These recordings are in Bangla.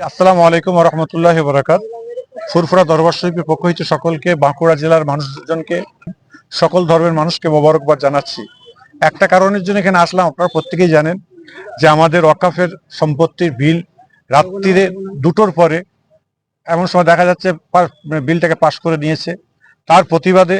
আসসালামু আলাইকুম রহমতুল্লাহ বরাকাত। ফুরফুরা দরবার শরীফের পক্ষ হইতে সকলকে, বাঁকুড়া জেলার মানুষজনকে, সকল ধর্মের মানুষকে মোবারকবাদ জানাচ্ছি। একটা কারণের জন্য এখানে আসলাম, আপনারা প্রত্যেকেই জানেন যে আমাদের ওয়াকাফের সম্পত্তির বিল রাত্রিরে দুটোর পরে এমন সময় দেখা যাচ্ছে বিলটাকে পাশ করে নিয়েছে। তার প্রতিবাদে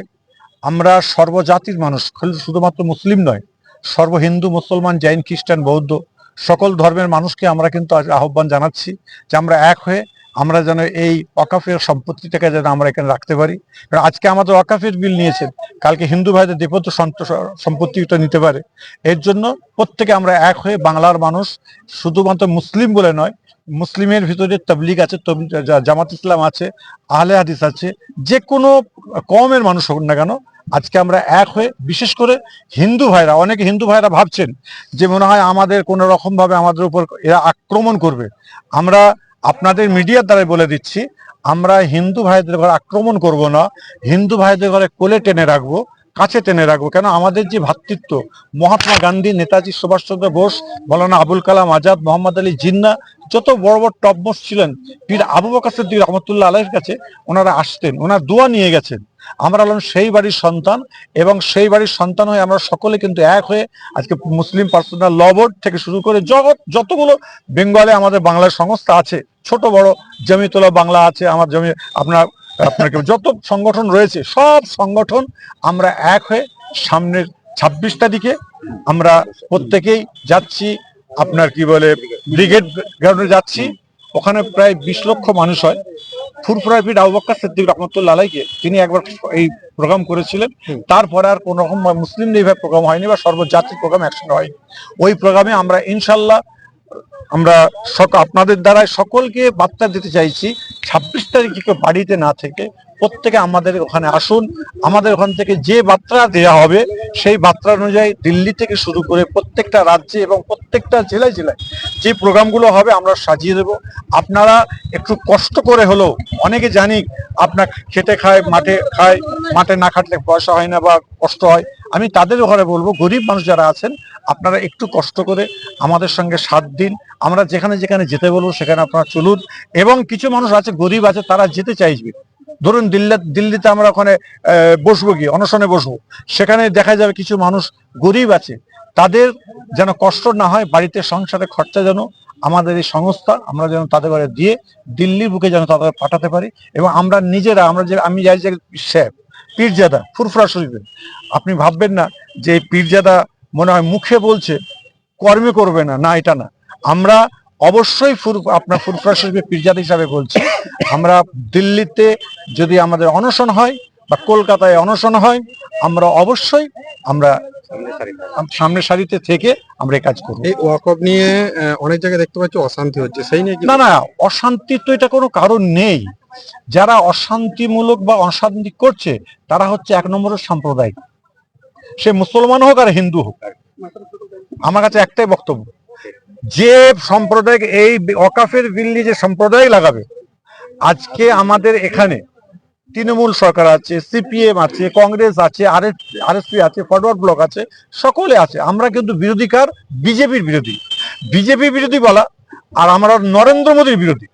আমরা সর্বজাতির মানুষ শুধুমাত্র মুসলিম নয়, সর্ব হিন্দু, মুসলমান, জৈন, খ্রিস্টান, বৌদ্ধ সকল ধর্মের মানুষকে আমরা কিন্তু আহ্বান জানাচ্ছি যে আমরা এক হয়ে আমরা যেন এই ওয়াকাফের সম্পত্তিটাকে যেন আমরা এখানে রাখতে পারি। কারণ আজকে আমাদের ওয়াকাফের বিল নিয়েছেন, কালকে হিন্দু ভাইদের সন্ত- সম্পত্তিটা নিতে পারে। এর জন্য প্রত্যেকে আমরা এক হয়ে বাংলার মানুষ, শুধুমাত্র মুসলিম বলে নয়, মুসলিমের ভিতরে তবলিগ আছে জামাত ইসলাম আছে, আহলে হাদিস আছে, যে কোনো কমের মানুষ হোক না কেন আজকে আমরা এক হয়ে, বিশেষ করে হিন্দু ভাইরা, অনেকে হিন্দু ভাইরা ভাবছেন যে মনে হয় আমাদের কোনো রকম ভাবে আমাদের উপর এরা আক্রমণ করবে। আমরা আপনাদের মিডিয়ার দ্বারাই বলে দিচ্ছি, আমরা হিন্দু ভাইদের ঘরে আক্রমণ করব না, হিন্দু ভাইদের ঘরে কোলে টেনে রাখব, কাছে টেনে রাখব। কেন? আমাদের যে ভ্রাতৃত্ব মহাত্মা গান্ধী, নেতাজি সুভাষচন্দ্র বোস, মৌলানা আবুল কালাম আজাদ, মোহাম্মদ আলী জিন্না, যত বড় বড় টপমোস্ট ছিলেন, পীর আবু বকর সিদ্দিক রহমতুল্লাহ কাছে ওনারা আসতেন, ওনার দোয়া নিয়ে গেছেন। আমরা হলাম সেই বাড়ির সন্তান এবং সেই বাড়ির সন্তান হয়ে আমরা সকলে কিন্তু এক হয়ে আজকে মুসলিম পার্সোনাল ল বোর্ড থেকে শুরু করে জগৎ যতগুলো বেঙ্গলে আমাদের বাংলার সংস্থা আছে, ছোট, বড়, জমিতলা বাংলা আছে, আমার জমি, আপনার আপনার কি- যত সংগঠন রয়েছে, সব সংগঠন আমরা এক হয়ে সামনের ছাব্বিশ তারিখে আমরা প্রত্যেকেই যাচ্ছি, আপনার কি বলে ব্রিগেড গ্রাউন্ডে যাচ্ছি ওখানে প্রায় বিশ লক্ষ মানুষ হয়। ফুরফুরা পিঠ আবু সিদ্দিক রহমতুল্লাহ আলাইকে তিনি একবার এই প্রোগ্রাম করেছিলেন। তারপরে আর কোন রকম মুসলিম এইভাবে প্রোগ্রাম হয়নি বা সর্বজাতির প্রোগ্রাম একসঙ্গে হয়নি। ওই প্রোগ্রামে আমরা ইনশাল্লাহ আমরা আপনাদের দ্বারাই সকলকে বার্তা দিতে চাইছি, ছাব্বিশ তারিখে বাড়িতে না থেকে প্রত্যেকে আমাদের ওখানে আসুন। আমাদের ওখান থেকে যে বার্তা দেওয়া হবে, সেই বার্তা অনুযায়ী দিল্লি থেকে শুরু করে প্রত্যেকটা রাজ্যে এবং প্রত্যেকটা জেলায় জেলায় যে প্রোগ্রামগুলো হবে আমরা সাজিয়ে দেব। আপনারা একটু কষ্ট করে হলেও, অনেকে জানি আপনার খেটে খায়, মাঠে খায়, মাঠে না খাটলে পয়সা হয় না বা কষ্ট হয়। আমি তাদের ঘরে বলব, গরিব মানুষ যারা আছেন আপনারা একটু কষ্ট করে আমাদের সঙ্গে সাত দিন, আমরা যেখানে যেখানে যেতে বলব সেখানে আপনারা চলুন। এবং কিছু মানুষ আছে, গরিব আছে, তারা যেতে চাইবে। ধরুন দিল্লি দিল্লিতে আমরা ওখানে বসবো গিয়ে অনশনে বসবো। সেখানে দেখা যাবে কিছু মানুষ গরিব আছে। তাদের যেন কষ্ট না হয়, বাড়িতে সংসারে খরচা যেন আমাদের এই সংস্থা, আমরা যেন তাদের ঘরে দিয়ে দিল্লির বুকে যেন তাদের পাঠাতে পারি। এবং আমরা নিজেরা, আমরা যে, আমি যাই যে স্যার পীরজাদা, ফুরফুরা শরীফে আপনি ভাববেন না যে পীরজাদা মনে হয় মুখে বলছে কর্মে করবে না। না এটা না। আমরা অবশ্যই ফুর আপনার ফুরফুরা শরীফের পীরজাদা হিসাবে বলছি আমরা দিল্লিতে যদি আমাদের অনশন হয় বা কলকাতায় অনশন হয় আমরা অবশ্যই আমরা সামনের সারিতে থেকে আমরা এই কাজ করব। এই ওয়াকফ নিয়ে অনেক জায়গায় দেখতে পাচ্ছি অশান্তি হচ্ছে সেই নিয়ে না না অশান্তির তো এটা কোনো কারণ নেই। যারা অশান্তিমূলক বা অশান্তি করছে তারা হচ্ছে এক নম্বরের সাম্প্রদায়িক। সে মুসলমান হোক আর হিন্দু হোক। আমার কাছে একটাই বক্তব্য, যে সম্প্রদায় এই অকাফের বিল্লি যে সম্প্রদায় লাগাবে, আজকে আমাদের এখানে তৃণমূল সরকার আছে, সিপিএম আছে, কংগ্রেস আছে আর আরএসপি আছে, ফরওয়ার্ড ব্লক আছে, সকলে আছে। আমরা কিন্তু বিরোধী কার? বিজেপির বিরোধী। বিজেপি বিরোধী বলা, আর আমরা নরেন্দ্র মোদীর বিরোধী।